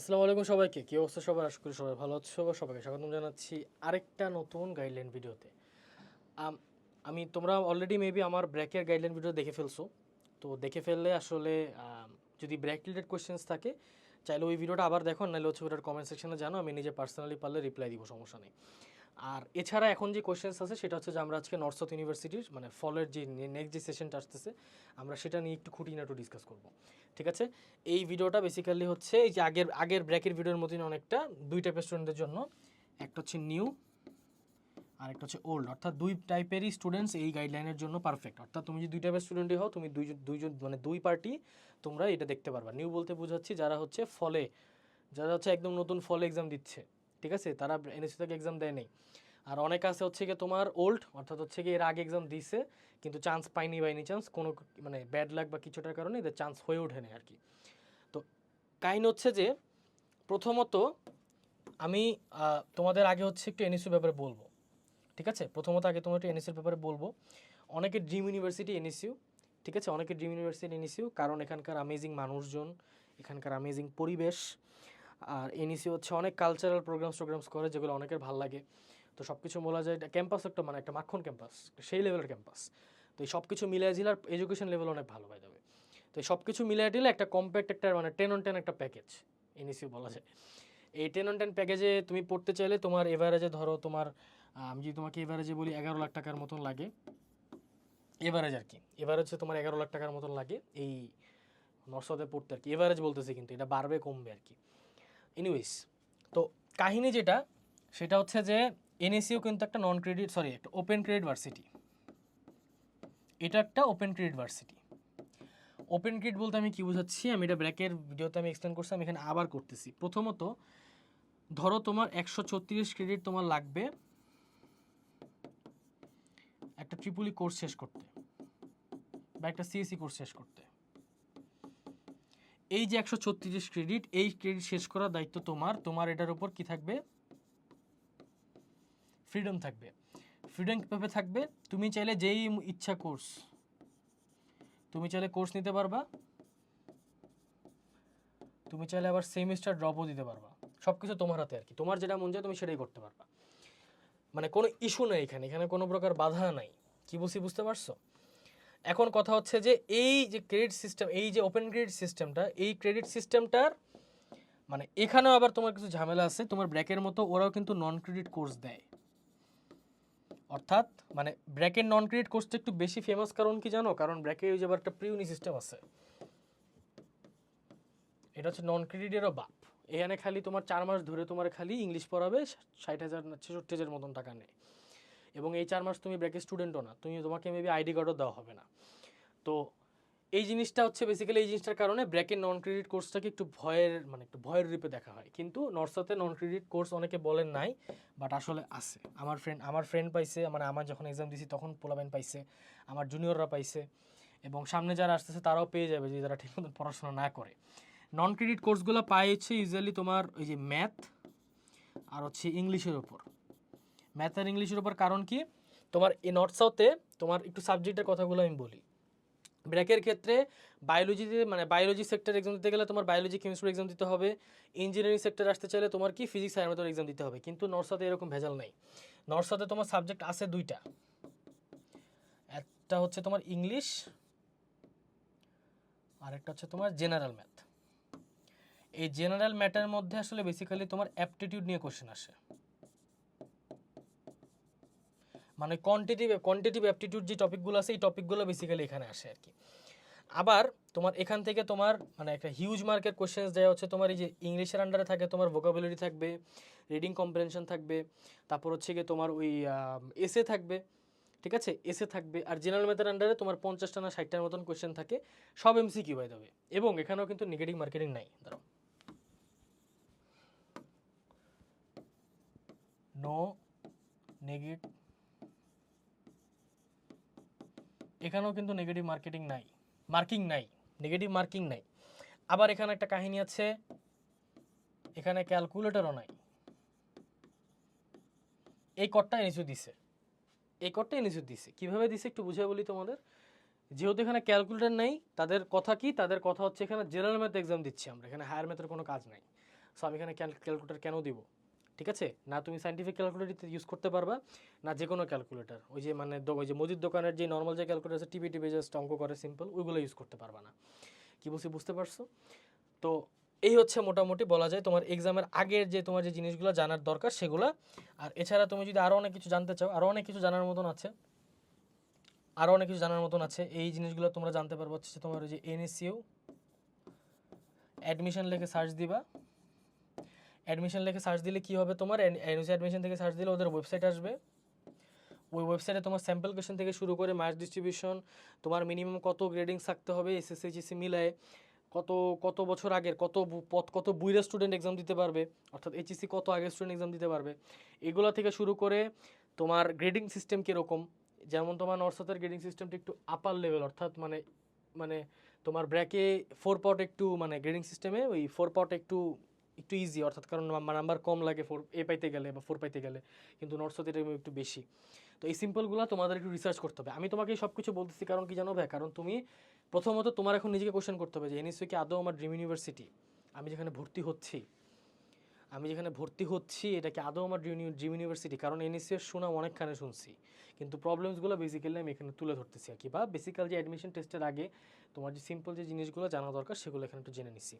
আসসালামু আলাইকুম সবাইকে। কি অবস্থা সবার? আশা করি সবাই ভালো আছো সবাইকে স্বাগতম জানাচ্ছি আরেকটা নতুন গাইডলাইন ভিডিওতে আমি তোমরা অলরেডি মেবি আমার ব্র্যাকের গাইডলাইন ভিডিও দেখে ফেলছো। তো দেখে ফেললে আসলে যদি ব্র্যাক রিলেটেড কোয়েশ্চেন্স থাকে, চাইলে ওই ভিডিওটা আবার দেখো, নাহলে হচ্ছে ওটার কমেন্ট সেকশনে জানো, আমি নিজে পার্সোনালি পারলে রিপ্লাই দিব, সমস্যা নেই। আর এছাড়া এখন যে কোয়েশ্চেন্স আছে, সেটা হচ্ছে যে আমরা আজকে নর্থ সাউথ ইউনিভার্সিটির মানে ফলের যে নেক্সট যে সেশনটা আসতেছে, আমরা সেটা নিয়ে একটু খুঁটিনাটু ডিসকাস করব। ঠিক আছে? এই ভিডিওটা বেসিক্যালি হচ্ছে, এই যে আগের আগের ব্র্যাকের ভিডিওর মতন অনেকটা দুই টাইপের স্টুডেন্টদের জন্য। একটা হচ্ছে নিউ আর একটা হচ্ছে ওল্ড অর্থাৎ দুই টাইপেরই স্টুডেন্টস এই গাইডলাইনের জন্য পারফেক্ট অর্থাৎ তুমি যদি দুই টাইপের স্টুডেন্টই হও, তুমি দুইজন দুইজন মানে দুই পার্টি তোমরা এটা দেখতে পারবা। নিউ বলতে বোঝাচ্ছি, যারা হচ্ছে ফলে, যারা হচ্ছে একদম নতুন ফলে এক্সাম দিচ্ছে। ঠিক আছে? তারা এনএসসি থেকে এক্সাম দেয় নেই। আর অনেক আছে হচ্ছে গিয়ে তোমার ওল্ড অর্থাৎ হচ্ছে গিয়ে এর আগে এক্সাম দিছে, কিন্তু চান্স পাইনি বাই এনি চান্স কোনো মানে ব্যাড লাক বা কিছুটার কারণে এদের চান্স হয়ে ওঠে না আর কি তো কাহিনী হচ্ছে যে, প্রথমত আমি তোমাদের আগে হচ্ছে একটু এনএসইউ ব্যাপারে বলব। ঠিক আছে? প্রথমত আগে তোমার একটু এনএসইউর ব্যাপারে বলব। অনেকের ড্রিম ইউনিভার্সিটি এনএসইউ ঠিক আছে? অনেকের ড্রিম ইউনিভার্সিটি এনএসইউ কারণ এখানকার আমেজিং মানুষজন, এখানকার আমেজিং পরিবেশ। আর এনএসইউ হচ্ছে অনেক কালচারাল প্রোগ্রামস প্রোগ্রামস করে যেগুলো অনেকের ভালো লাগে। তো সব কিছু বলা যায় ক্যাম্পাস একটা মানে একটা মাখন ক্যাম্পাস সেই লেভেলের ক্যাম্পাস তো এই সব কিছু মিলিয়ে জেলার এডুকেশন লেভেল অনেক ভালো হয়ে যাবে তো এই সব কিছু মিলিয়ে দিলে একটা কম্প্যাক্ট একটা মানে টেন অন টেন একটা প্যাকেজ এনএসইউ বলা যায়। এই টেন অন টেন প্যাকেজে তুমি পড়তে চাইলে তোমার এভারেজে ধরো তোমার আমি যদি তোমাকে এভারেজে বলি এগারো লাখ টাকার মতন লাগে। এভারেজ আর কি এভারেজ তোমার এগারো লাখ টাকার মতন লাগে। এই নর্সাতে পড়তে আর কি এভারেজ বলতেছে কিন্তু, এটা বাড়বে, কমবে আর কি। এনিওয়েজ তো কাহিনী যেটা, সেটা হচ্ছে যে এনএসইউ কিন্তু একটা নন ক্রেডিট সরি একটা ওপেন ক্রেডিট ভার্সিটি এটা একটা open credit varsity open credit বলতে আমি কি বোঝাচ্ছি? আমি এটা ব্র্যাকের ভিডিওতে আমি এক্সপ্লেন করছি, আমি এখানে আবার করতেছি। প্রথমত, ধরো তোমার একশো ছত্রিশ ক্রেডিট তোমার লাগবে একটা ট্রিপুলি কোর্স শেষ করতে, বা একটা সিএসসি কোর্স শেষ করতে। এই যে একশো ছত্রিশ ক্রেডিট এই ক্রেডিট শেষ করার দায়িত্ব তোমার। তোমার এটার উপর কি থাকবে? ফ্রিডম থাকবে। ফ্রিডম কীভাবে থাকবে? তুমি চাইলে যেই ইচ্ছা কোর্স তুমি চাইলে কোর্স নিতে পারবা। তুমি চাইলে আবার সেমিস্টার ড্রপও দিতে পারবা। সব কিছু তোমার হাতে আর কি। তোমার যেটা মন যায় তুমি সেটাই করতে পারবা। মানে কোনো ইস্যু নেই এখানে। এখানে কোনো প্রকার বাধা নাই। কি বলছি বুঝতে পারছ? এখন কথা হচ্ছে যে এই যে ক্রেডিট সিস্টেম এই যে ওপেন ক্রেডিট সিস্টেমটা এই ক্রেডিট সিস্টেমটার মানে এখানেও আবার তোমার কিছু ঝামেলা আছে। তোমার ব্র্যাকের মতো ওরাও কিন্তু নন ক্রেডিট কোর্স দেয়। অর্থাৎ মানে ব্র্যাকের নন ক্রেডিট কোর্সটা একটু বেশি ফেমাস কারণ কি জানো? কারণ ব্র্যাকে ওই যে আবার একটা প্রিউনি সিস্টেম আছে। এটা হচ্ছে নন ক্রেডিটেরও বাপ। এখানে খালি তোমার চার মাস ধরে তোমার খালি ইংলিশ পড়াবে, ষাট হাজার ছেষট্টি হাজার মতন টাকা নেয়। এবং এই চার মাস তুমি ব্র্যাকের স্টুডেন্টও না, তুমি তোমাকে মেবি আইডি কার্ডও দেওয়া হবে না। তো এই জিনিসটা হচ্ছে বেসিক্যালি এই জিনিসটার কারণে ব্র্যাকের নন ক্রেডিট কোর্সটাকে একটু ভয়ের মানে একটু ভয়ের রূপে দেখা হয়। কিন্তু নর্সাতে নন ক্রেডিট কোর্স অনেকে বলেন নাই বাট আসলে আছে। আমার ফ্রেন্ড আমার ফ্রেন্ড পাইছে মানে আমার যখন এক্সাম দিছি তখন পোলাবেন পাইছে, আমার জুনিয়ররা পাইছে, এবং সামনে যারা আসতেছে তারাও পেয়ে যাবে যে যারা ঠিক মতো পড়াশোনা না করে। নন ক্রেডিট কোর্সগুলো পায় হচ্ছে ইউজুয়ালি তোমার ওই যে ম্যাথ আর হচ্ছে ইংলিশের ওপর ম্যাথ আর ইংলিশের ওপর কারণ কি? তোমার এই নর্থ সাউথে তোমার একটু সাবজেক্টের কথাগুলো আমি বলি। ব্র্যাকের ক্ষেত্রে বায়োলজিতে মানে বায়োলজি সেক্টর এক্সাম দিতে গেলে তোমার বায়োলজি কেমিস্ট্রি এক্সাম দিতে হবে। ইঞ্জিনিয়ারিং সেক্টর আসতে চাইলে তোমার কি? ফিজিক্স সায়েন্স এক্সাম দিতে হবে। কিন্তু নর্সাতে এরকম ভেজাল নেই। নর্সাতে তোমার সাবজেক্ট আছে দুইটা। একটা হচ্ছে তোমার ইংলিশ আর একটা হচ্ছে তোমার জেনারেল ম্যাথ এই জেনারেল ম্যাথের মধ্যে আসলে বেসিক্যালি তোমার অ্যাপটিটিউড নিয়ে কোশ্চেন আসে। মানে কোয়ান্টিটিভ কোয়ান্টিটিভ অ্যাপটিটিউড যে টপিকগুলো আছে, এই টপিকগুলো বেসিক্যালি এখানে আসে আর কি। আবার তোমার এখান থেকে তোমার মানে একটা হিউজ মার্কের কোশ্চেন দেওয়া হচ্ছে, তোমার এই যে ইংলিশের আন্ডারে থাকে, তোমার ভোকাবুলারি থাকবে রিডিং কম্প্রেনশন থাকবে, তারপর হচ্ছে গিয়ে তোমার ওই এসে থাকবে, ঠিক আছে? এসে থাকবে, আর জেনারেল ম্যাথের আন্ডারে তোমার পঞ্চাশটা না ষাটটার মতন কোয়েশ্চেন থাকে, সব এমসি কিউ হয়ে যাবে এবং এখানেও কিন্তু নেগেটিভ মার্কেটিং নাই, ধরো। নো নেগেটিভ এখানেও কিন্তু নেগেটিভ মার্কেটিং নাই। মার্কিং নাই। নেগেটিভ মার্কিং নাই। আবার এখানে একটা কাহিনী আছে, এখানে ক্যালকুলেটরও নাই। এই কটটা এনএসইউ দিছে। এই কটটা এনএসইউ দিছে। কীভাবে দিছে একটু বুঝে বলি তোমাদের? যেহেতু এখানে ক্যালকুলেটর নেই, তাদের কথা কি? তাদের কথা হচ্ছে এখানে জেনারেল ম্যাথ এক্সাম দিচ্ছি আমরা। এখানে হায়ার ম্যাথের কোনো কাজ নাই। সো আমি এখানে ক্যালকুলেটার কেন দিব? ঠিক আছে? না তুমি সাইন্টিফিক ক্যালকুলেটর ইউজ করতে পারবা, না যে কোনো ক্যালকুলেটর ওই যে মানে ওই যে মুদির দোকানের যে নর্মাল যে ক্যালকুলেটর আছে টিপি টিপি জাস্ট অঙ্ক করে সিম্পল ওইগুলো ইউজ করতে পারবা না। কি বলছি, বুঝতে পারছ? তো এই হচ্ছে মোটামুটি বলা যায় তোমার এক্সামের আগের যে তোমার যে জিনিসগুলো জানার দরকার, সেগুলো। আর এছাড়া তুমি যদি আরও অনেক কিছু জানতে চাও আরও অনেক কিছু জানার মতন আছে আরও অনেক কিছু জানার মতন আছে, এই জিনিসগুলো তোমরা জানতে পারব হচ্ছে তোমার ওই যে এনএসইউ অ্যাডমিশন লিখে সার্চ দিবা। অ্যাডমিশন লিখে সার্চ দিলে কি হবে তোমার? এনএসইউ অ্যাডমিশন থেকে সার্চ দিলে ওদের ওয়েবসাইট আসবে। ওই ওয়েবসাইটে তোমার স্যাম্পল কোয়েশন থেকে শুরু করে মার্কস ডিস্ট্রিবিউশন তোমার মিনিমাম কত গ্রেডিং থাকতে হবে এসএসসি জিসি মিলায় কত কত বছর আগের, কত পদ কত বুইরা স্টুডেন্ট এক্সাম দিতে পারবে, অর্থাৎ এইচএসসি কত আগের স্টুডেন্ট এক্সাম দিতে পারবে। এগুলো থেকে শুরু করে তোমার গ্রেডিং সিস্টেম কীরকম? যেমন তোমার নর্সাতের গ্রেডিং সিস্টেমটা একটু আপার লেভেল অর্থাৎ মানে মানে তোমার ব্র্যাকে ফোর পট একটু মানে গ্রেডিং সিস্টেমে ওই ফোর পট একটু একটু ইজি অর্থাৎ কারণ নাম্বার কম লাগে ফোর এ পাইতে গেলে বা ফোর পাইতে গেলে, কিন্তু নর্সাতে এটা একটু বেশি। তো এই সিম্পলগুলো তোমাদের একটু রিসার্চ করতে হবে। আমি তোমাকে সব কিছু বলতেছি কারণ কি জানো ভাই? কারণ তুমি প্রথমত তোমার এখন নিজেকে কোশ্চেন করতে হবে যে এনএসইউ কি আদৌ আমার ড্রিম ইউনিভার্সিটি আমি যেখানে ভর্তি হচ্ছি, আমি যেখানে ভর্তি হচ্ছি, এটা কি আদৌ আমার ড্রিম ইউনিভার্সিটি কারণ এনএসইউ এর সুনাম অনেকখানে শুনছি। কিন্তু প্রবলেমসগুলো বেসিক্যালি আমি এখানে তুলে ধরতেছি আর কি, বা বেসিক্যাল যে অ্যাডমিশন টেস্টের আগে তোমার যে সিম্পল যে জিনিসগুলো জানা দরকার, সেগুলো এখানে একটু জেনে নিছি।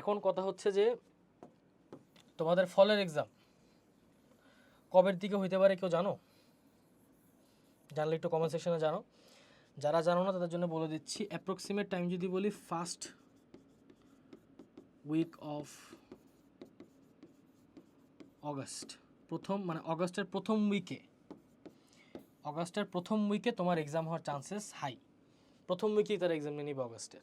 এখন কথা হচ্ছে যে তোমাদের ফলের এক্সাম কবের দিকে হইতে পারে কেউ জানো? জানলে একটু কমেন্ট সেকশনে জানো। যারা জানো না, তাদের জন্য বলে দিচ্ছি অ্যাপ্রক্সিমেট টাইম যদি বলি ফার্স্ট উইক অফ অগস্ট প্রথম মানে অগস্টের প্রথম উইকে অগস্টের প্রথম উইকে তোমার এক্সাম হওয়ার চান্সেস হাই প্রথম উইকেই তারা এক্সাম নিয়ে নিবে অগস্টের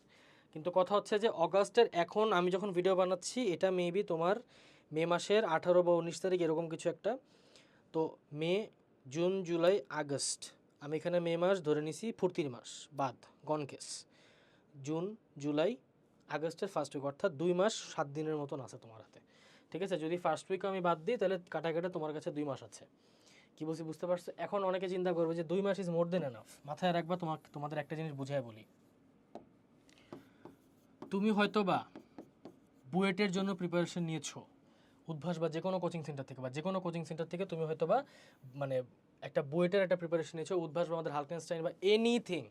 কিন্তু কথা হচ্ছে যে অগস্টের এখন আমি যখন ভিডিও বানাচ্ছি, এটা মেবি তোমার মে মাসের আঠারো বা উনিশ তারিখ এরকম কিছু একটা। তো মে, জুন, জুলাই, আগস্ট। আমি এখানে মে মাস ধরে নিছি ফুর্তির মাস, বাদ গনকেস জুন, জুলাই, আগস্টের ফার্স্ট উইক অর্থাৎ দুই মাস সাত দিনের মতন আছে তোমার হাতে। ঠিক আছে? যদি ফার্স্ট উইক আমি বাদ দিই, তাহলে কাটা কাটা তোমার কাছে দুই মাস আছে। কি বলছি বুঝতে পারছ? এখন অনেকে চিন্তা করবে যে দুই much is more than enough মাথায় রাখবা, তোমাকে, তোমাদের একটা জিনিস বুঝাই বলি। তুমি হয়তো বা বুয়েটের জন্য প্রিপারেশন নিয়েছো। উদ্ভাস বা যে কোনো কোচিং সেন্টার থেকে বা যে কোনো কোচিং সেন্টার থেকে তুমি হয়তো বা মানে একটা বুয়েটের একটা প্রিপারেশন নিয়েছো, উদ্ভাস বা আমাদের হালকেনস্টাইন বা এনিথিং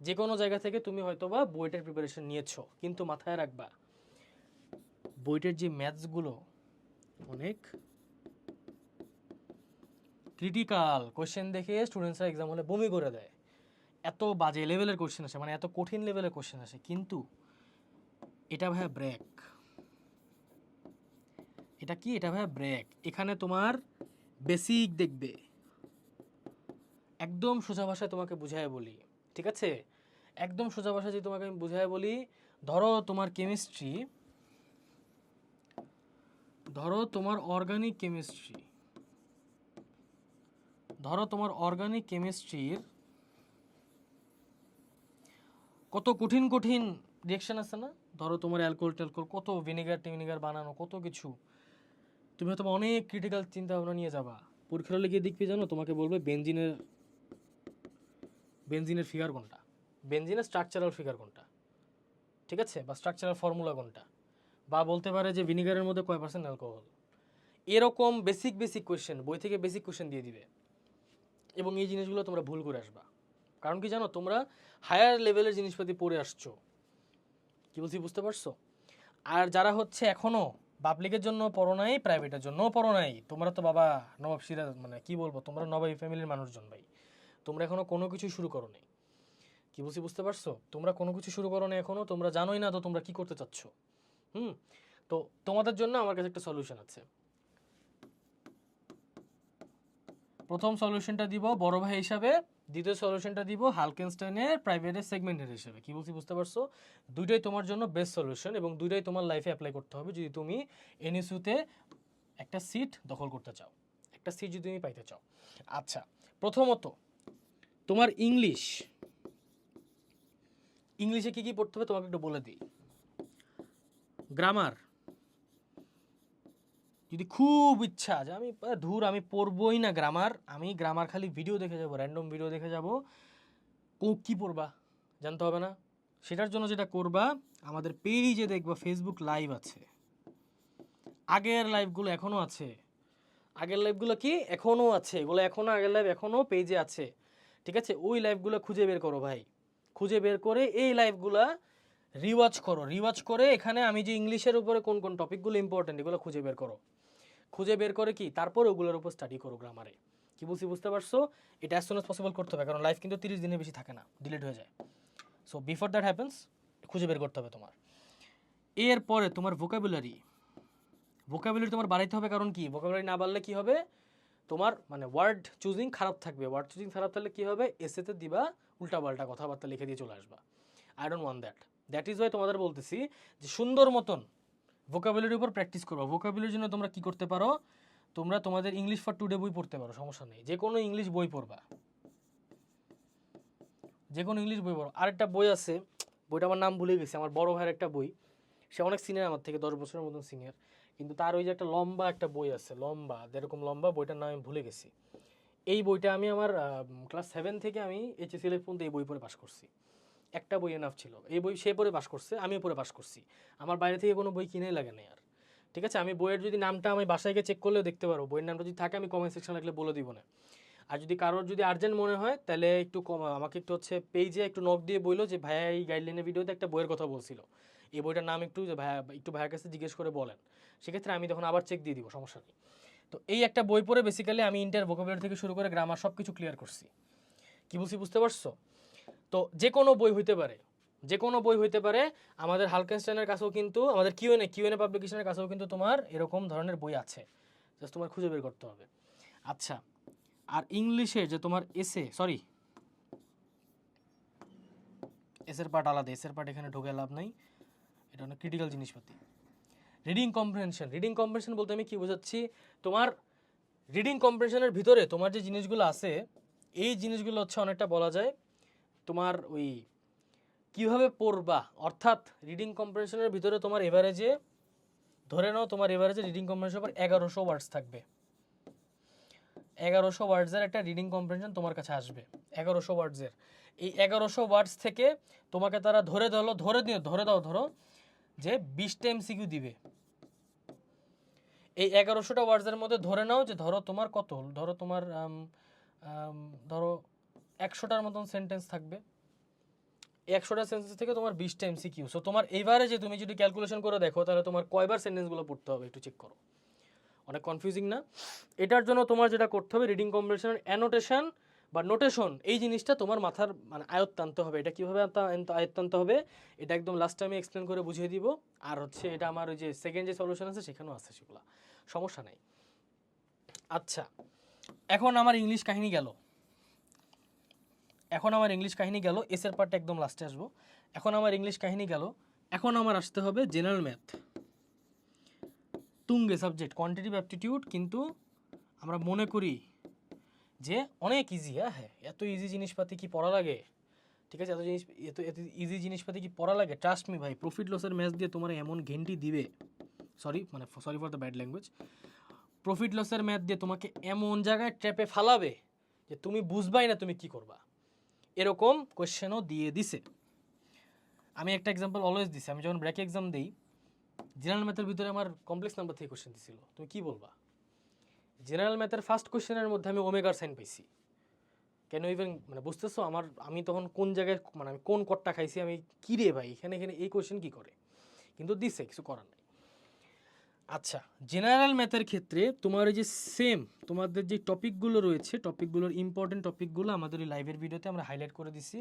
যে কোনো জায়গা থেকে তুমি হয়তো বা বুয়েটের প্রিপারেশন নিয়েছো, কিন্তু মাথায় রাখবা বুয়েটের যে ম্যাথসগুলো অনেক ক্রিটিক্যাল কোশ্চেন দেখে স্টুডেন্টসরা এক্সাম হলে বমি করে দেয়। এত বাজে লেভেলের কোশ্চেন আসে মানে এত কঠিন লেভেলের কোশ্চেন আসে, কিন্তু এটা ভাইয়া ব্রেক এটা কি? এটা ভাইয়া ব্রেক। এখানে তোমার বেসিক দেখবে। একদম সোজা ভাষায় তোমাকে বুঝায় বলি, ঠিক আছে? একদম সোজা ভাষায় যদি তোমাকে আমি বুঝায় বলি, ধরো তোমার কেমিস্ট্রি ধরো তোমার অর্গানিক কেমিস্ট্রি ধরো তোমার অর্গানিক কেমিস্ট্রির কত কঠিন কঠিন রিয়েকশন আছে না? ধরো তোমার অ্যালকোহল ট্যালকোহল কত ভিনেগার টিনেগার বানানো, কত কিছু। তুমি হয়তো অনেক ক্রিটিক্যাল চিন্তা ভাবনা নিয়ে যাবা। পরীক্ষার হলে গিয়ে দেখবি জানো? তোমাকে বলবে বেনজিনের বেনজিনের ফিগার কোনটা? বেনজিনের স্ট্রাকচারাল ফিগার কোনটা? ঠিক আছে? বা স্ট্রাকচারাল ফর্মুলা কোনটা? বা বলতে পারে যে ভিনিগারের মধ্যে কয় পার্সেন্ট অ্যালকোহল এরকম বেসিক বেসিক কোয়েশ্চেন বই থেকে বেসিক কোয়েশ্চেন দিয়ে দিবে। এবং এই জিনিসগুলো তোমরা ভুল করে আসবা। কারণ কি জানো? তোমরা হায়ার লেভেলের জিনিসপাতি পড়ে আসছো। কি বলছি, বুঝতে পারছ? আর যারা হচ্ছে এখনও পাবলিকের জন্য পড়ো নাই, প্রাইভেটের জন্য পড়ো নাই। তোমরা তো বাবা নবাব সিরাজ মানে কি বলব, তোমরা নবাবী ফ্যামিলির মানুষজন ভাই। তোমরা এখনও কোনো কিছু শুরু করো নাই। কি বলছি, বুঝতে পারছ? তোমরা কোনো কিছু শুরু করো না এখনও, তোমরা জানোই না তো তোমরা কি করতে চাচ্ছ। হুম? তো তোমাদের জন্য আমার কাছে একটা সলিউশন আছে। প্রথম সলিউশনটা দিব বড় ভাই হিসাবে। দ্বিতীয় সলিউশনটা দিব হালকেনস্টাইনের প্রাইভেটের সেগমেন্টের হিসেবে। কি বলছি বুঝতে পারছ? দুইটাই তোমার জন্য বেস্ট সলিউশন এবং দুইটাই তোমার লাইফে অ্যাপ্লাই করতে হবে যদি তুমি এনএসইউতে একটা সিট দখল করতে চাও। একটা সিট যদি তুমি পাইতে চাও। আচ্ছা প্রথমত তোমার ইংলিশ ইংলিশে কি কি পড়তে হবে তোমাকে একটু বলে দিই। গ্রামার যদি খুব ইচ্ছা যে আমি ধুর আমি পড়বই না গ্রামার আমি গ্রামার খালি ভিডিও দেখে যাব র্যান্ডম ভিডিও দেখে যাব। কো পড়বা? জানতে হবে না। সেটার জন্য যেটা করবা, আমাদের পেজে দেখবা ফেসবুক লাইভ আছে। আগের লাইভগুলো এখনও আছে। আগের লাইভগুলো কি? এখনও আছে। এগুলো এখনও আগের লাইভ এখনও পেজে আছে। ঠিক আছে? ওই লাইভগুলো খুঁজে বের করো ভাই। খুঁজে বের করে এই লাইভগুলা রিওয়াচ করো। রিওয়াজ করে এখানে আমি যে ইংলিশের উপরে কোন কোন টপিকগুলো ইম্পর্টেন্ট এগুলো খুঁজে বের করো। খুঁজে বের করে কি? তারপর ওগুলোর উপর স্টাডি করো গ্রামারে কি বলছি বুঝতে পারছ? এটা অ্যাজ সুন অ্যাজ পসিবল করতে হবে, কারণ লাইফ কিন্তু তিরিশ দিনের বেশি থাকে না ডিলিট হয়ে যায়। সো বিফোর দ্যাট হ্যাপেন্স খুঁজে বের করতে হবে তোমার। এরপরে তোমার ভোকাবুলারি ভোকাবুলারি তোমার বাড়াইতে হবে কারণ কি? ভোকাবুলারি না বাড়লে কি হবে? তোমার মানে ওয়ার্ড চুজিং খারাপ থাকবে। ওয়ার্ড চুজিং খারাপ থাকলে কী হবে? এসেতে দিবা উল্টা উল্টাপাল্টা কথাবার্তা লিখে দিয়ে চলে আসবা। I don't want that that is why তোমাদের বলতেছি যে সুন্দর মতন ভোকাবুলারির উপর প্র্যাকটিস করো ভোকাবুলারির জন্য তোমরা কি করতে পারো? তোমরা তোমাদের ইংলিশ ফর টুডে বই পড়তে পারো, সমস্যা নেই। যে কোনো ইংলিশ বই পড়বা। যে কোনো ইংলিশ বই পড়ো। আরেকটা বই আছে, বইটা আমার নাম ভুলে গেছে, আমার বড় ভাইয়ের একটা বই। সে অনেক সিনিয়র আমার থেকে, দশ বছরের মতন সিনিয়র কিন্তু তার ওই যে একটা লম্বা একটা বই আছে, লম্বা, যেরকম লম্বা, বইটার নাম আমি ভুলে গেছি। এই বইটা আমি আমার ক্লাস সেভেন থেকে আমি এইচএসসি লেভ পর্যন্ত এই বই পড়ে পাশ করছি। একটা বই এনাফ ছিল। এই বই সে পড়ে পাশ করছে, আমিও পড়ে পাশ করছি। আমার বাইরে থেকে কোনো বই কিনেই লাগে না আর। ঠিক আছে? আমি বইয়ের যদি নামটা আমি বাসায় গিয়ে চেক করলেও দেখতে পারব। বইয়ের নামটা যদি থাকে আমি কমেন্ট সেকশন লাগলে বলে দিব না। আর যদি কারোর যদি আর্জেন্ট মনে হয়, তাহলে একটু কম আমাকে একটু হচ্ছে পেজে একটু নক দিয়ে বলল যে, ভাইয়া, এই গাইডলাইনের ভিডিওতে একটা বইয়ের কথা বলছিল। এই বইটার নাম একটু যে, ভাইয়া, একটু ভাইয়ের কাছে জিজ্ঞেস করে বলেন। সেক্ষেত্রে আমি তখন আবার চেক দিয়ে দিব, সমস্যা নেই। তো এই একটা বই পড়ে বেসিক্যালি আমি ইন্টার ভোকাবুলারি থেকে শুরু করে গ্রামার সব কিছু ক্লিয়ার করছি। কি বলছি বুঝতে পারছ? তো যে কোনো বই হইতে পারে, যে কোনো বই হইতে পারে, আমাদের হালকেনস্টাইনের কাছেও কিন্তু, আমাদের কিউএনএ কিউএনএ পাবলিকেশনের কাছেও কিন্তু তোমার এরকম ধরনের বই আছে জাস্ট তোমার খুঁজে বের করতে হবে। আচ্ছা আর ইংলিশে যে তোমার এসে সরি এসের পার্ট আলাদা এসের পার্ট এখানে ঢোকে লাভ নাই, এটা অনেক ক্রিটিক্যাল জিনিসপাতি। রিডিং কম্প্রিহেনশন রিডিং কম্প্রিহেনশন বলতে আমি কি বোঝাচ্ছি, তোমার রিডিং কম্প্রিহেনশনের ভিতরে তোমার যে জিনিসগুলো আছে, এই জিনিসগুলো হচ্ছে অনেকটা বলা যায় তোমার ওই কীভাবে পড়বা? অর্থাৎ রিডিং কম্প্রিহেনশনের ভিতরে তোমার এভারেজে ধরে নাও তোমার এভারেজে রিডিং কম্প্রিহেনশন পর এগারোশো ওয়ার্ডস থাকবে। এগারোশো ওয়ার্ডসের একটা রিডিং কম্প্রিহেনশন তোমার কাছে আসবে, এগারোশো ওয়ার্ডসের এই এগারোশো ওয়ার্ডস থেকে তোমাকে তারা ধরে ধরলো, ধরে দিও ধরে দাও, ধরো যে বিশটা এমসিকিউ দিবে। এই এগারোশোটা ওয়ার্ডসের মধ্যে ধরে নাও যে ধরো তোমার কত, ধরো তোমার ধরো একশোটার মতন সেন্টেন্স থাকবে। একশোটা সেন্টেন্স থেকে তোমার বিশটা এমসিকিউ সো তোমার যে তুমি যদি ক্যালকুলেশন করে দেখো, তাহলে তোমার কয়বার সেন্টেন্সগুলো পড়তে হবে একটু চেক করো। অনেক কনফিউজিং না? এটার জন্য তোমার যেটা করতে হবে রিডিং কম্পিটিশনের অ্যানোটেশন বা নোটেশন এই জিনিসটা তোমার মাথার মানে আয়ত্ত হবে। এটা কীভাবে আয়ত্ত আনতে হবে, এটা একদম লাস্ট টাইমে এক্সপ্লেন করে বুঝিয়ে দিব। আর হচ্ছে এটা আমার ওই যে সেকেন্ড যে সলিউশন আছে, সেখানেও আছে সেগুলো। সমস্যা নাই। আচ্ছা এখন আমার ইংলিশ কাহিনী গেল। এখন আমার ইংলিশ কাহিনী গেল এসের পার্টটা একদম লাস্টে আসব। এখন আমার ইংলিশ কাহিনী গেল, এখন আমার আসতে হবে জেনারেল ম্যাথ তুঙ্গে সাবজেক্ট কোয়ান্টিটিভ অ্যাপটিটিউড কিন্তু আমরা মনে করি যে অনেক ইজি হ্যাঁ হ্যাঁ এত ইজি জিনিসপাতি কি পড়া লাগে? ঠিক আছে, এত জিনিস, এত এত ইজি জিনিসপাতি কি পড়া লাগে? ট্রাস্ট মি ভাই প্রফিট লসের ম্যাচ দিয়ে তোমার এমন ঘেন্টি দিবে। সরি মানে sorry for the bad language profit লসের ম্যাথ দিয়ে তোমাকে এমন জায়গায় ট্র্যাপে ফালাবে যে তুমি বুঝবাই না তুমি কি করবা। এরকম কোয়েশ্চেনও দিয়ে দিছে। আমি একটা এক্সাম্পল অলওয়েজ দিছি। আমি যখন ব্র্যাক এক্সাম দিই জেনারেল ম্যাথের ভিতরে আমার কমপ্লেক্স নাম্বার থেকে কোশ্চেন দিছিল। তুমি কি বলবা? জেনারেল ম্যাথের ফার্স্ট কোশ্চেনের মধ্যে আমি ওমেগার সাইন পাইছি। কেন ইভেন মানে বুঝতেছো আমার, আমি তখন কোন জায়গায় মানে আমি কোন কটটা খাইছি, আমি কি রে ভাই? এখানে এখানে এই কোয়েশ্চেন কি করে? কিন্তু দিছে, কিছু করার নাই। আচ্ছা জেনারেল ম্যাথের ক্ষেত্রে তোমার এই যে সেম তোমাদের যে টপিকগুলো রয়েছে টপিকগুলোর ইম্পর্টেন্ট টপিকগুলো আমাদের এই লাইভের ভিডিওতে আমরা হাইলাইট করে দিছি।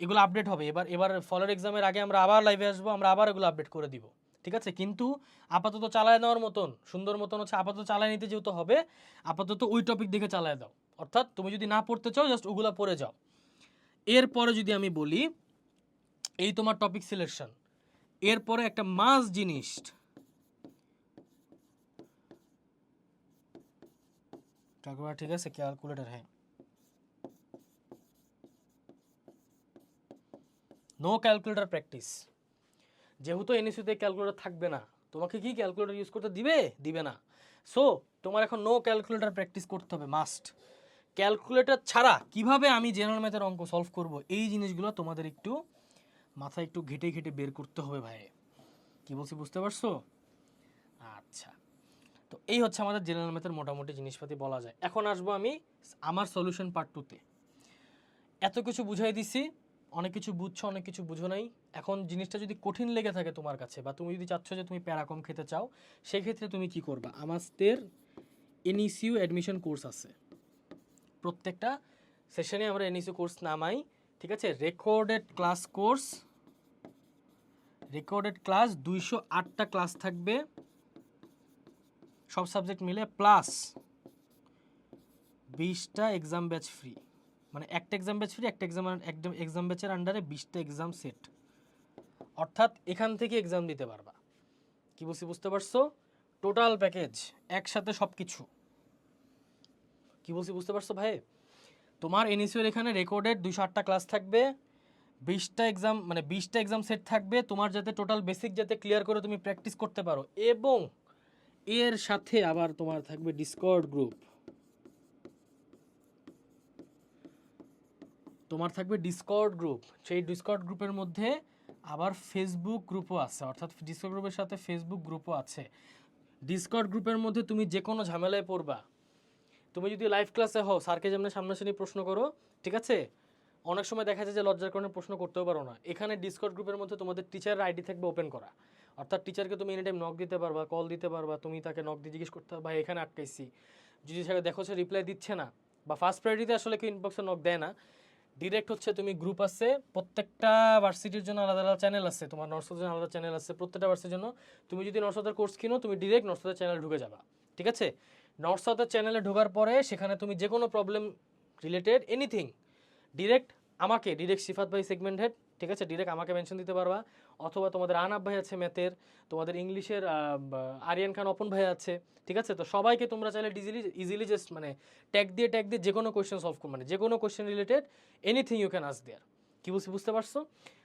এগুলো আপডেট হবে। এবার এবার ফলের এক্সামের আগে আমরা আবার লাইভে আসব, আমরা আবার এগুলো আপডেট করে দিব। ঠিক আছে? কিন্তু আপাতত চালায় নেওয়ার মতন, সুন্দর মতন হচ্ছে আপাতত চালায় নিতে যেহেতু হবে, আপাতত ওই টপিক দেখে চালায় দাও। অর্থাৎ তুমি যদি না পড়তে চাও জাস্ট ওগুলো পড়ে যাও। এরপরে যদি আমি বলি, এই তোমার টপিক সিলেকশন এরপরে একটা মাস জিনিস ক্যালকুলেটার ঠিক আছে? ক্যালকুলেটর হ্যাঁ। নো ক্যালকুলেটর প্র্যাকটিস যেহেতু এনএসইউতে ক্যালকুলেটর থাকবে না, তোমাকে কি ক্যালকুলেটর ইউজ করতে দিবে? দিবে না। সো তোমার এখন নো ক্যালকুলেটর প্র্যাকটিস করতে হবে মাস্ট ক্যালকুলেটর ছাড়া কীভাবে আমি জেনারেল ম্যাথের অঙ্ক সলভ করব, এই জিনিসগুলো তোমাদের একটু মাথায় একটু ঘেটে ঘেটে বের করতে হবে ভাই। কি বলছি, বুঝতে পারছ? আচ্ছা। তো এই হচ্ছে আমাদের জেনারেল ম্যাথের মোটামুটি জিনিসপাতি বলা যায়। এখন আসব আমি আমার সলিউশন পার্ট টুতে এত কিছু বুঝাই দিছি, অনেক কিছু বুঝছ, অনেক কিছু বুঝো নাই। এখন জিনিসটা যদি কঠিন লেগে থাকে তোমার কাছে বা তুমি যদি চাচ্ছ যে তুমি প্যারাকম খেতে চাও, সেক্ষেত্রে তুমি কি করবা? আমাদের এনইসিউ অ্যাডমিশন কোর্স আছে। প্রত্যেকটা সেশনে আমরা এনইসিউ কোর্স নামাই, ঠিক আছে? Recorded class course recorded class দুইশো আটটা ক্লাস থাকবে। সব সাবজেক্ট মিলে প্লাস বিশটা এক্সাম ব্যাচ ফ্রি মানে একটা এক্সাম ব্যাচ ফ্রি একটা এক্সাম একদম এক্সাম ব্যাচের আন্ডারে বিশটা এক্সাম সেট অর্থাৎ এখান থেকে এক্সাম দিতে পারবা। কি বলছি, বুঝতে পারছ? টোটাল প্যাকেজ একসাথে সব কিছু কি বলছি, বুঝতে পারছ ভাই? তোমার এনএসইউর এখানে রেকর্ডেড দুইশো আটটা ক্লাস থাকবে। বিশটা এক্সাম মানে বিশটা এক্সাম সেট থাকবে। তোমার যাতে টোটাল বেসিক যাতে ক্লিয়ার করে তুমি প্র্যাকটিস করতে পারো। এবং এর সাথে আবার তোমার থাকবে ডিসকর্ড গ্রুপ তোমার থাকবে ডিসকর্ড গ্রুপ সেই ডিসকর্ড গ্রুপের মধ্যে আবার ফেসবুক গ্রুপও আছে, অর্থাৎ ডিসকর্ড গ্রুপের সাথে ফেসবুক গ্রুপও আছে। ডিসকর্ড গ্রুপের মধ্যে তুমি যে কোনো ঝামেলায় পড়বা। তুমি যদি লাইভ ক্লাসে হও, স্যারকে যেমন সামনাসামনি প্রশ্ন করো, ঠিক আছে? অনেক সময় দেখা যায় যে লজ্জার কারণে প্রশ্ন করতেও পারো না। এখানে ডিসকর্ড গ্রুপের মধ্যে তোমাদের টিচারের আইডি থাকবে ওপেন করা। অর্থাৎ টিচারকে তুমি এনি টাইম নক দিতে পারবা কল দিতে পারবা, তুমি তাকে নক দিয়ে জিজ্ঞেস করতে ভাই, এখানে আটকাইছি। যদি সেটা দেখো সে রিপ্লাই দিচ্ছে না বা ফার্স্ট প্রায়োরিটিতে আসলে কেউ ইনবক্সে নক দেয় না ডিরেক্ট হচ্ছে তুমি গ্রুপ আছে, প্রত্যেকটা ভার্সিটির জন্য আলাদা আলাদা চ্যানেল আছে, তোমার নর্সদের জন্য আলাদা চ্যানেল আছে, প্রত্যেকটা ভার্সিটির জন্য তুমি যদি নর্সদের কোর্স কিনো, তুমি ডিরেক্ট নর্সদের চ্যানেলে ঢুকে যাবা, ঠিক আছে? নর্সদের চ্যানেলে ঢোকার পরে সেখানে তুমি যে কোনো প্রবলেম রিলেটেড এনিথিং ডিরেক্ট আমাকে ডিরেক্ট সিফাত ভাই সেগমেন্ট হেড ঠিক আছে? ডিরেক্ট আমাকে মেনশন দিতে পারবা। অথবা তোমাদের আনাব ভাই আছে ম্যাথের তোমাদের ইংলিশের আরিয়ান খান, অপন ভাই আছে, ঠিক আছে? তো সবাইকে তোমরা চাইলে ইজিলি ইজিলি জাস্ট মানে ট্যাগ দিয়ে ট্যাগ দিয়ে যে কোনো কোয়েশ্চেন সলভ করো মানে যে কোনো question related anything you can ask there কী বলছি, বুঝতে পারছ?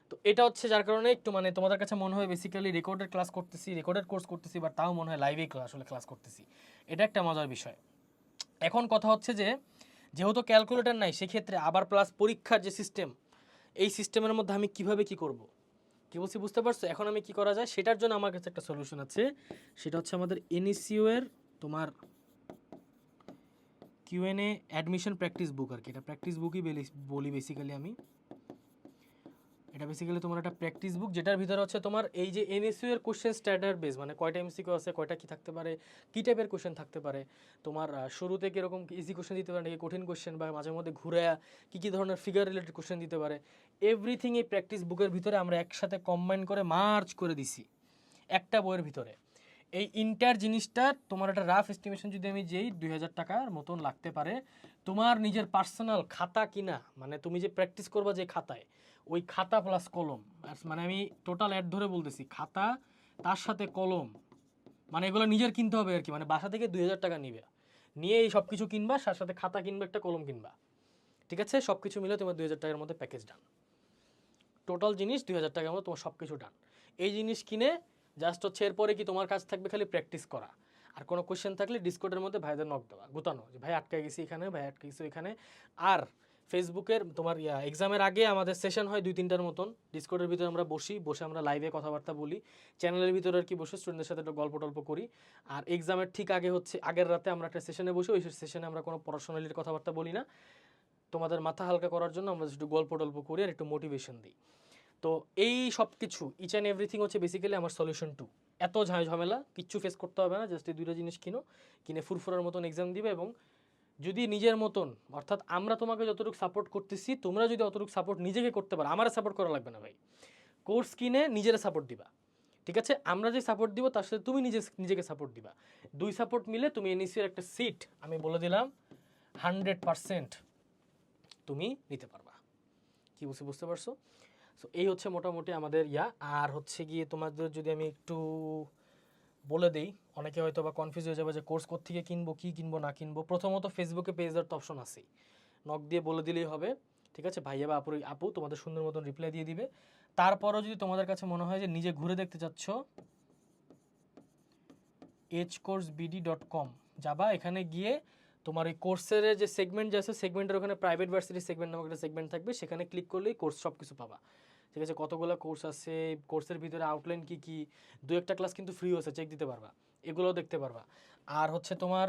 তো এটা হচ্ছে যার কারণে একটু মানে তোমাদের কাছে মনে হয় বেসিক্যালি রেকর্ডেড ক্লাস করতেছি রেকর্ডেড কোর্স করতেছি বাট তাও মনে হয় লাইভেই ক্লাস আসলে ক্লাস করতেছি। এটা একটা মজার বিষয়। এখন কথা হচ্ছে যে যেহেতু ক্যালকুলেটার নাই, সেক্ষেত্রে আবার প্লাস পরীক্ষার যে সিস্টেম এই সিস্টেমের মধ্যে আমি কীভাবে কি করব? কি বলছি, বুঝতে পারছ? এখন আমি কি করা যায়? সেটার জন্য আমার কাছে একটা সলিউশন আছে। সেটা হচ্ছে আমাদের এনইসিউ এর তোমার Q N A admission practice book আর কি। এটা প্র্যাকটিস বুকই বলি বেসিক্যালি আমি। এটা বেসিক্যালি তোমার একটা প্র্যাকটিস বুক যেটার ভিতরে হচ্ছে তোমার এই যে এনএসইউ এর কোশ্চেন স্ট্যান্ডার্ড বেস মানে কয়টা এমসিকিউ আছে, কয়টা কি থাকতে পারে, কি টাইপের কোশ্চেন থাকতে পারে, তোমার শুরুতে কীরকম ইজি কোশ্চেন দিতে পারে নাকি কঠিন কোশ্চেন বা মাঝে মধ্যে ঘুরে কি কি ধরনের ফিগার রিলেটেড কোশ্চেন দিতে পারে এভরিথিং এই প্র্যাকটিস বুকের ভিতরে আমরা একসাথে কম্বাইন করে মার্চ করে দিছি, একটা বইয়ের ভিতরে। এই ইন্টার জিনিসটা তোমার একটা রাফ এস্টিমেশন যদি আমি যেই দুই হাজার টাকার মতন লাগতে পারে, তোমার নিজের পার্সোনাল খাতা কিনা মানে তুমি যে প্র্যাকটিস করবা যে খাতায় ওই খাতা প্লাস কলম। মানে আমি টোটাল অ্যাড ধরে বলতেছি, খাতা, তার সাথে কলম। মানে এগুলো নিজের কিনতে হবে আর কি মানে বাসা থেকে দুই হাজার টাকা নিবে। নিয়ে এই সব কিছু কিনবা তার সাথে খাতা কিনবে, একটা কলম কিনবা। ঠিক আছে? সব কিছু মিলে তোমার দুই হাজার টাকার মধ্যে প্যাকেজ ডান টোটাল জিনিস দুই হাজার টাকার মধ্যে তোমার সব কিছু ডান এই জিনিস কিনে জাস্ট হচ্ছে এরপরে কি তোমার কাজ থাকবে খালি প্র্যাকটিস করা। আর কোনো কোয়েশ্চেন থাকলে ডিসকোডের মধ্যে ভাইদের নক দেওয়া, গুতানো যে, ভাই আটকে গেছি এখানে, ভাই আটকে গেছি এখানে আর ফেসবুকের তোমার এক্সামের আগে আমাদের সেশন হয় দুই তিনটার মতন। ডিসকোডের ভিতরে আমরা বসি, বসে আমরা লাইভে কথাবার্তা বলি। চ্যানেলের ভিতরে আর কি বসে স্টুডেন্টদের সাথে একটু গল্প টল্প করি। আর এক্সামের ঠিক আগে হচ্ছে, আগের রাতে আমরা একটা সেশনে বসে, ওই সেশনে আমরা কোনো পড়াশোনালির কথাবার্তা বলি না। তোমাদের মাথা হালকা করার জন্য আমরা একটু গল্প টল্প করি আর একটু মোটিভেশন দিই। তো এই সব কিছু ইচ অ্যান্ড এভরিথিং হচ্ছে বেসিক্যালি আমার সলিউশন টু এত ঝামেলা, কিচ্ছু ফেস করতে হবে না জাস্ট এই দুইটা জিনিস কিনো। কিনে ফুরফুরার মতন এক্সাম দিবে এবং যদি নিজের মতন, অর্থাৎ আমরা তোমাকে যতটুকু সাপোর্ট করতেছি, তোমরা যদি অতটুকু সাপোর্ট নিজেকে করতে পারো, আমার সাপোর্ট করা লাগবে না ভাই। কোর্স কিনে নিজেরা সাপোর্ট দিবা। ঠিক আছে? আমরা যে সাপোর্ট দিব, তার সাথে তুমি নিজে নিজেকে সাপোর্ট দিবা। দুই সাপোর্ট মিলে তুমি এনইসির একটা সিট আমি বলে দিলাম হান্ড্রেড পারসেন্ট তুমি নিতে পারবা। কি বুঝতে বুঝতে পারছ? সো এই হচ্ছে মোটামুটি আমাদের ইয়া। আর হচ্ছে গিয়ে তোমাদের যদি আমি একটু বলে দেই, অনেকে হয়তো বা কনফিউজ হয়ে যাবে যে কোর্স থেকে কিনবো, কি কিনবো, না কিনবো। প্রথমত ফেসবুকে পেজ দেওয়ার তো অপশন আছেই। নক দিয়ে বলে দিলেই হবে। ঠিক আছে? ভাইয়া বা আপুর আপু তোমাদের সুন্দর মতন রিপ্লাই দিয়ে দিবে। তারপরও যদি তোমাদের কাছে মনে হয় যে নিজে ঘুরে দেখতে চাচ্ছ H course BD dot com যাবা। এখানে গিয়ে তোমার এই কোর্সের যে সেগমেন্ট যে আছে সেগমেন্টের ওখানে প্রাইভেট ভার্সিটি সেগমেন্ট নামক একটা সেগমেন্ট থাকবে। সেখানে ক্লিক করলেই কোর্স সব কিছু পাবা। ঠিক আছে, কতগুলো কোর্স আছে কোর্সের ভিতরে আউটলাইন কি কি? দু একটা ক্লাস কিন্তু ফ্রি আছে চেক দিতে পারবা, এগুলোও দেখতে পারবা। আর হচ্ছে তোমার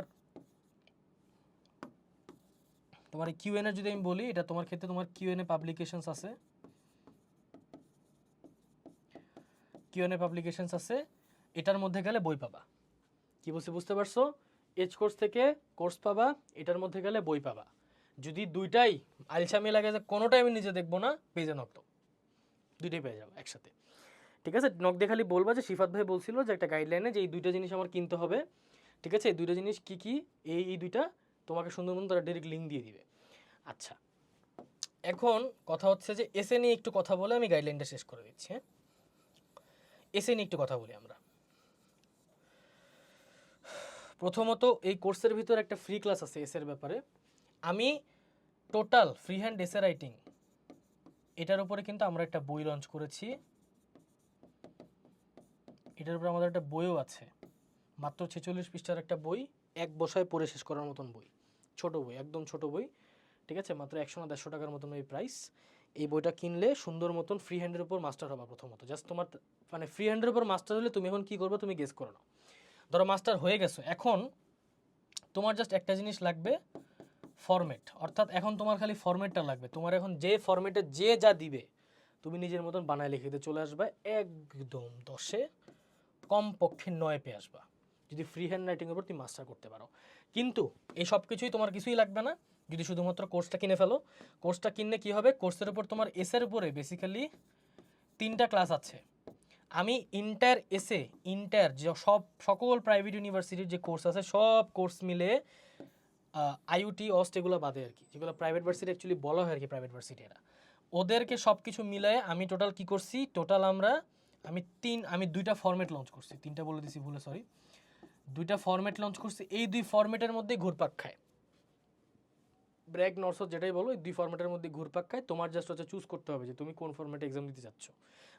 তোমার কিউএন এর যদি আমি বলি, এটা তোমার ক্ষেত্রে তোমার কিউএন এ পাবলিকেশনস আছে। কিউএন এ পাবলিকেশনস আছে, এটার মধ্যে গেলে বই পাবা। কি বলছি, বুঝতে পারছ? এইচ কোর্স থেকে কোর্স পাবা, এটার মধ্যে গেলে বই পাবা। যদি দুইটাই আলসামি লাগে যে কোনোটাই আমি নিজে দেখব না পেজে নক দাও। দুইটাই পেয়ে যাব একসাথে। ঠিক আছে? নক দিয়ে খালি বলবা যে শিফাত ভাই বলছিল যে একটা গাইডলাইনে যে এই দুইটা জিনিস আমার কিনতে হবে। ঠিক আছে? এই দুইটা জিনিস কি কি? এই এই দুইটা তোমাকে সুন্দর মতো তারা ডিরেক্ট লিঙ্ক দিয়ে দিবে। আচ্ছা। এখন কথা হচ্ছে যে এসে নিয়ে একটু কথা বলে আমি গাইডলাইনটা শেষ করে দিচ্ছি হ্যাঁ? এসে নিয়ে একটু কথা বলি আমরা। প্রথমত এই কোর্সের ভিতর একটা ফ্রি ক্লাস আছে এসের ব্যাপারে। আমি total free hand essay writing এটার উপরে কিন্তু আমরা একটা বই লঞ্চ করেছি। এটার উপরে আমাদের একটা বইও আছে। মাত্র ছেচল্লিশ পৃষ্ঠার একটা বই, এক বসায় পড়ে শেষ করার মতন বই। ছোট বই, একদম ছোট বই। ঠিক আছে? মাত্র একশো না দেড়শো টাকার মতন ওই প্রাইস এই বইটা কিনলে সুন্দর মতন ফ্রি হ্যান্ডের উপর মাস্টার হবা প্রথমত। জাস্ট তোমার মানে ফ্রি হ্যান্ডের উপর মাস্টার হলে তুমি এখন কী করবে? তুমি গেস করো না ধরো মাস্টার হয়ে গেছো। এখন তোমার জাস্ট একটা জিনিস লাগবে। ফরম্যাট অর্থাৎ এখন তোমার খালি ফরম্যাটটা লাগবে। তোমার এখন যে ফরম্যাটে যে যা দিবে, তুমি নিজের মতন বানায় লিখে দিতে চলে আসবে। একদম দশে, কমপক্ষে নয় পেয়ে আসবা। যদি ফ্রি হ্যান্ড রাইটিংয়ের উপর তুমি মাস্টার করতে পারো। কিন্তু এই সব কিছুই তোমার কিছুই লাগবে না। যদি শুধুমাত্র কোর্সটা কিনে ফেলো কোর্সটা কিনলে কি হবে? কোর্সের উপর তোমার এসের উপরে বেসিক্যালি তিনটা ক্লাস আছে। আমি ইন্টার এসে ইন্টার যে সব, সকল প্রাইভেট ইউনিভার্সিটির যে কোর্স আছে, সব কোর্স মিলে আইউটি অস্ট এগুলো বাদে আর কি, যেগুলো প্রাইভেট ভার্সিটি অ্যাকচুয়ালি বলা হয় আর কি প্রাইভেট ভার্সিটি এরা ওদেরকে সব কিছু মিলায়ে আমি টোটাল কি করছি? টোটাল আমরা, আমি তিন, আমি দুইটা ফরম্যাট লঞ্চ করছি। তিনটা বলে দিছি ভুলে সরি দুইটা ফরম্যাট লঞ্চ করছি, এই দুই ফরম্যাটের মধ্যে ঘুরপাক খায়। ব্র্যাক নর্সত যেটাই বলো, এই দুই ফরম্যাটের মধ্যে ঘুরপাক খায়। তোমার জাস্ট হচ্ছে চুজ করতে হবে যে তুমি কোন ফর্মেটে এক্সাম দিতে চাচ্ছ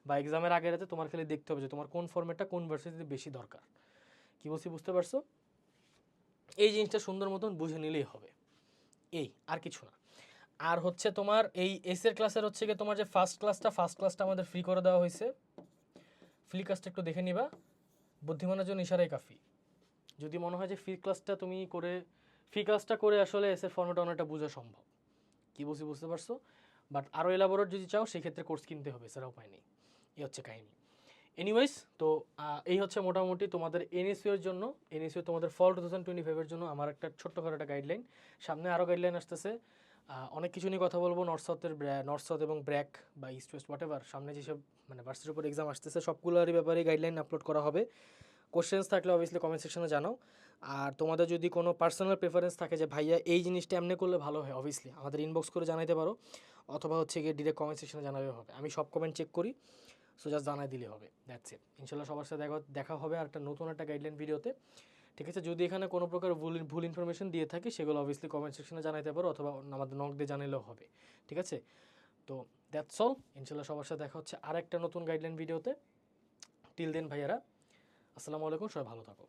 বা এক্সামের আগে রাতে তোমার খালি দেখতে হবে যে তোমার কোন ফরম্যাটটা কোন ভার্সিটিতে বেশি দরকার। কি বলছি বুঝতে পারছ? এই জিনিসটা সুন্দর মতন বুঝে নিলেই হবে। এই, আর কিছু না। আর হচ্ছে তোমার এই এসের ক্লাসের হচ্ছে গিয়ে তোমার যে ফার্স্ট ক্লাসটা ফার্স্ট ক্লাসটা আমাদের ফ্রি করে দেওয়া হয়েছে। ফ্রি ক্লাসটা একটু দেখে নিবা। বুদ্ধিমানের জন্য ইশারাই কাফি। যদি মনে হয় যে ফ্রি ক্লাসটা তুমি করে ফ্রি ক্লাসটা করে আসলে এসের ফর্মেট অনেকটা বোঝা সম্ভব। কি বলছি বুঝতে পারছ? বাট আরও এলাবোরেট যদি চাও, সেক্ষেত্রে কোর্স কিনতে হবে উপায় নেই। এই হচ্ছে কাহিনী। এনিওয়েজ তো এই হচ্ছে মোটামুটি তোমাদের এনএসইউ এর জন্য। এনএসইউ তোমাদের ফল টু থাউজেন্ড টোয়েন্টি ফাইভের জন্য আমার একটা ছোট্ট করে একটা গাইডলাইন সামনে আরও গাইডলাইন আসতেছে। অনেক কিছু নিয়ে কথা বলব নর্থ সাউথের নর্থ সাউথ এবং ব্র্যাক বা ইস্ট ওয়েস্ট হোয়াট এভার সামনে যেসব মানে ভার্সিটির উপর এক্সাম আসতেছে, সবগুলোরই ব্যাপারে গাইডলাইন আপলোড করা হবে। কোশ্চেন্স থাকলে অবভিয়াসলি কমেন্ট সেকশনে জানাও। আর তোমাদের যদি কোনো পার্সোনাল প্রেফারেন্স থাকে যে, ভাইয়া, এই জিনিসটা এমনি করলে ভালো হয়? অবভিয়াসলি আমাদের ইনবক্স করে জানাইতে পারো। অথবা হচ্ছে গিয়ে ডিরেক্ট কমেন্ট সেকশনে জানালেও হবে। আমি সব কমেন্ট চেক করি। সো জাস্ট জানাই দিলে হবে। দ্যাটস ইট ইনশাল্লাহ সবার সাথে দেখা দেখা হবে আর একটা নতুন একটা গাইডলাইন ভিডিওতে ঠিক আছে? যদি এখানে কোনো প্রকার ভুল ভুল ইনফরমেশন দিয়ে থাকি, সেগুলো অবভিয়াসলি কমেন্ট সেকশনে জানাইতে পারো, অথবা আমাদের নক দিয়ে জানালেও হবে। ঠিক আছে? তো দ্যাটস অল ইনশাল্লাহ সবার সাথে দেখা হচ্ছে আর একটা নতুন গাইডলাইন ভিডিওতে টিল দেন ভাইয়ারা, আসসালামু আলাইকুম, সবাই ভালো থাকো।